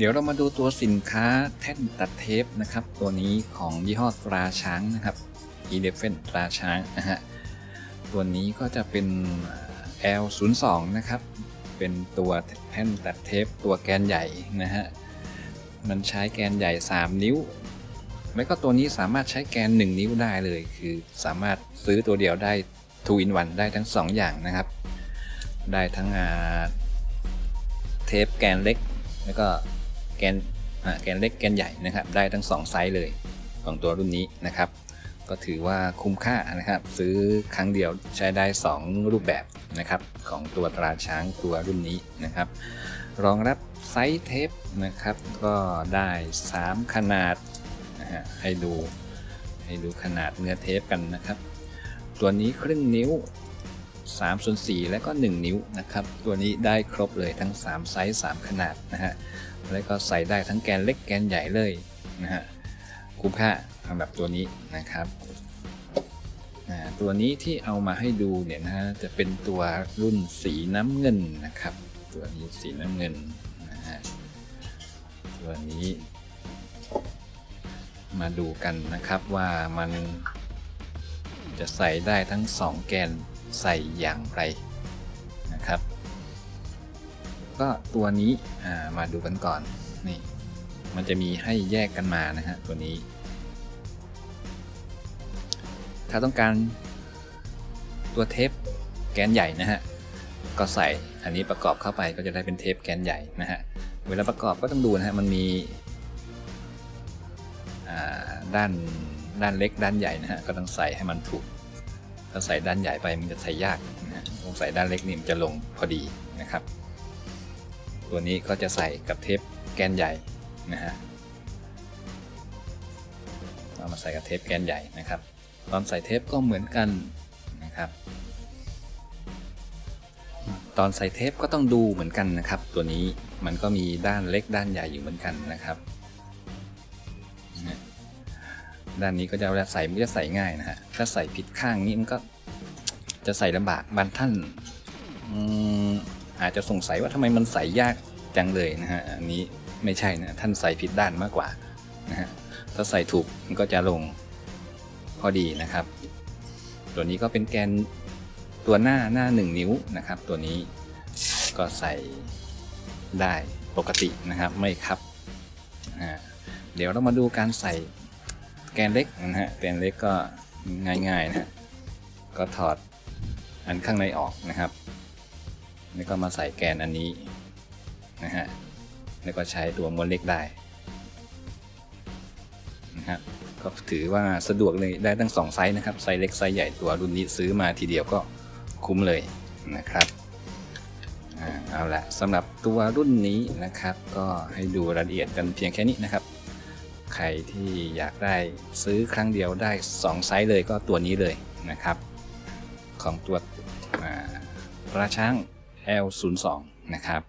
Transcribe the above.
เดี๋ยวเรามาดูตัวสินค้าแท่นตัดเทปนะครับ ตัวนี้ของยี่ห้อตราช้างนะครับ e l e p h a n t ตราช้างนะฮะตัวนี้ก็จะเป็น L02 นะครับ เป็นตัวแท่นตัดเทปตัวแกนใหญ่นะฮะมันใช้แกนใหญ่ 3 นิ้ว แล้วก็ตัวนี้สามารถใช้แกน 1 นิ้วได้เลย คือสามารถซื้อตัวเดียวได้2 in 1ได้ทั้ง 2 อย่างนะครับ ได้ทั้งเทปแกนเล็ก แล้วก็ แกนแกนเล็กแกนใหญ่นะครับ ได้ทั้ง 2 ไซส์เลยของตัวรุ่นนี้นะครับ ก็ถือว่าคุ้มค่านะครับ ซื้อครั้งเดียวใช้ได้ 2 รูปแบบนะครับ ของตัวตราช้างตัวรุ่นนี้นะครับ รองรับไซส์เทปนะครับ ก็ได้ 3 ขนาดนะฮะให้ดูให้ดูขนาดเนื้อเทปกันนะครับ ตัวนี้ครึ่งนิ้ว 3ส่วน4และก็ 1 นิ้วนะครับ ตัวนี้ได้ครบเลยทั้ง 3 ไซส์ 3 ขนาดนะฮะ แล้วก็ใส่ได้ทั้งแกนเล็กแกนใหญ่เลยนะฮะ คุ้มค่าสำหรับตัวนี้นะครับ ตัวนี้ที่เอามาให้ดูเนี่ยนะฮะ จะเป็นตัวรุ่นสีน้ำเงินนะครับ ตัวนี้สีน้ำเงินนะฮะ ตัวนี้ มาดูกันนะครับว่ามันจะใส่ได้ทั้ง 2 แกน ใส่อย่างไรนะครับ ก็ตัวนี้มาดูกันก่อนนี่มันจะมีให้แยกกันมานะฮะตัวนี้ ถ้าต้องการตัวเทปแกนใหญ่นะฮะก็ใส่อันนี้ประกอบเข้าไปก็จะได้เป็นเทปแกนใหญ่นะฮะเวลาประกอบก็ต้องดูนะฮะมันมีด้านด้านเล็กด้านใหญ่นะฮะก็ต้องใส่ให้มันถูก ถ้าใส่ด้านใหญ่ไปมันจะใส่ยากนะต้องใส่ด้านเล็กนี่มันจะลงพอดีนะครับ ตัวนี้ก็จะใส่กับเทปแกนใหญ่นะฮะเอามาใส่กับเทปแกนใหญ่นะครับตอนใส่เทปก็เหมือนกันนะครับ ตอนใส่เทปก็ต้องดูเหมือนกันนะครับ ตัวนี้มันก็มีด้านเล็กด้านใหญ่อยู่เหมือนกันนะครับ ด้านนี้ก็จะเวลาใส่มันจะใส่ง่ายนะฮะถ้าใส่ผิดข้างนี้มันก็จะใส่ลำบากบางท่านอาจจะสงสัยว่าทำไมมันใส่ยากจังเลยนะฮะอันนี้ไม่ใช่นะท่านใส่ผิดด้านมากกว่านะฮะถ้าใส่ถูกมันก็จะลงพอดีนะครับ ตัวนี้ก็เป็นแกนตัวหน้าหน้า 1 นิ้วนะครับ ตัวนี้ก็ใส่ได้ปกตินะครับไม่ครับ เดี๋ยวเรามาดูการใส่ แกนเล็กนะฮะแกนเล็กก็ง่ายๆนะฮะก็ถอดอันข้างในออกนะครับ แล้วก็มาใส่แกนอันนี้นะฮะแล้วก็ใช้ตัวม้วนเล็กได้นะครับก็ถือว่าสะดวกเลยได้ทั้ง2ไซส์นะครับไซส์เล็กไซส์ใหญ่ตัวรุ่นนี้ซื้อมาทีเดียวก็คุ้มเลยนะครับอ่าเอาละสำหรับตัวรุ่นนี้นะครับ ก็ให้ดูรายละเอียดกันเพียงแค่นี้นะครับ ใครที่อยากได้ซื้อครั้งเดียวได้ 2 ไซส์เลยก็ตัวนี้เลยนะครับ ของตัวราช้าง L02 นะครับ